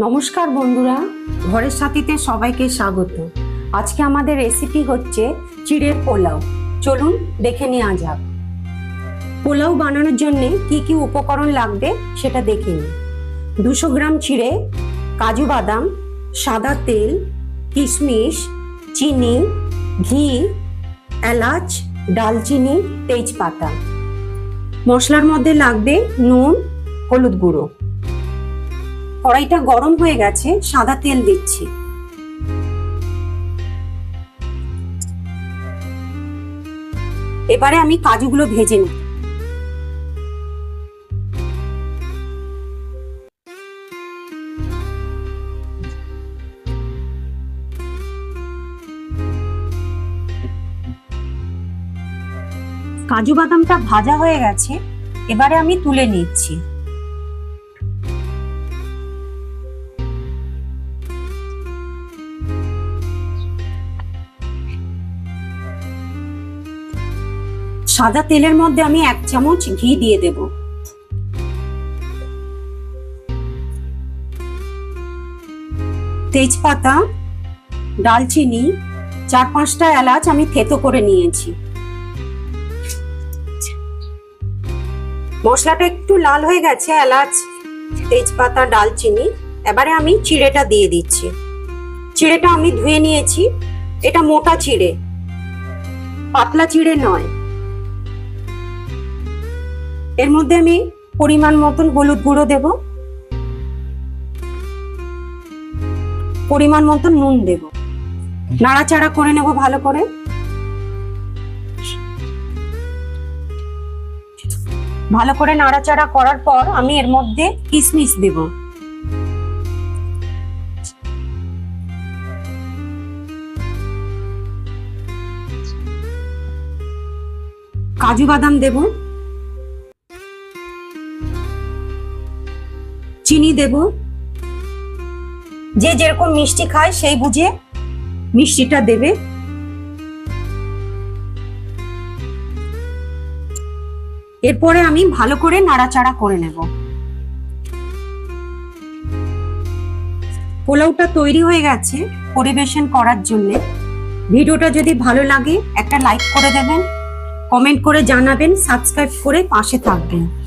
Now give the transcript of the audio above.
নমস্কার বন্ধুরা, ঘরের সাথীতে সবাইকে স্বাগত। আজকে আমাদের রেসিপি হচ্ছে চিড়ের পোলাও। চলুন দেখে নেওয়া যাক। পোলাও বানানোর জন্য কি কি উপকরণ লাগবে সেটা দেখে নিই। দুশো গ্রাম চিড়ে, কাজু বাদাম, সাদা তেল, কিশমিশ, চিনি, ঘি, এলাচ, ডালচিনি, তেজপাতা। মশলার মধ্যে লাগবে নুন, হলুদ গুঁড়ো। কড়াইটা গরম হয়ে গেছে, সাদা তেল দিচ্ছি। এবারে আমি কাজুগুলো ভেজে নিই কাজু বাদামটা ভাজা হয়ে গেছে, এবারে আমি তুলে নিচ্ছি। সাদা তেলের মধ্যে আমি এক চামচ ঘি দিয়ে দেব। তেজপাতা, ডালচিনি, চার পাঁচটা এলাচ আমি থেতো করে নিয়েছি। মশলাটা একটু লাল হয়ে গেছে, এলাচ, তেজপাতা, ডালচিনি। এবারে আমি চিড়েটা দিয়ে দিচ্ছি। চিড়েটা আমি ধুয়ে নিয়েছি। এটা মোটা চিড়ে, পাতলা চিড়ে নয়। এর মধ্যে আমি পরিমাণ মতন হলুদ গুঁড়ো দেব। পরিমাণ মতন নুন দেব। নাড়াচাড়া করে নেব ভালো করে। ভালো করে নাড়াচাড়া করার পর আমি এর মধ্যে কিশমিশ দেব। কাজু বাদাম দেবো। চিনি দেব। যে যেরকম মিষ্টি খায় সেই বুঝে মিষ্টিটা দেবে। এরপরে আমি ভালো করে নাড়াচাড়া করে নেব। পোলাওটা তৈরি হয়ে গেছে পরিবেশন করার জন্য। ভিডিওটা যদি ভালো লাগে একটা লাইক করে দেবেন, কমেন্ট করে জানাবেন, সাবস্ক্রাইব করে পাশে থাকবেন।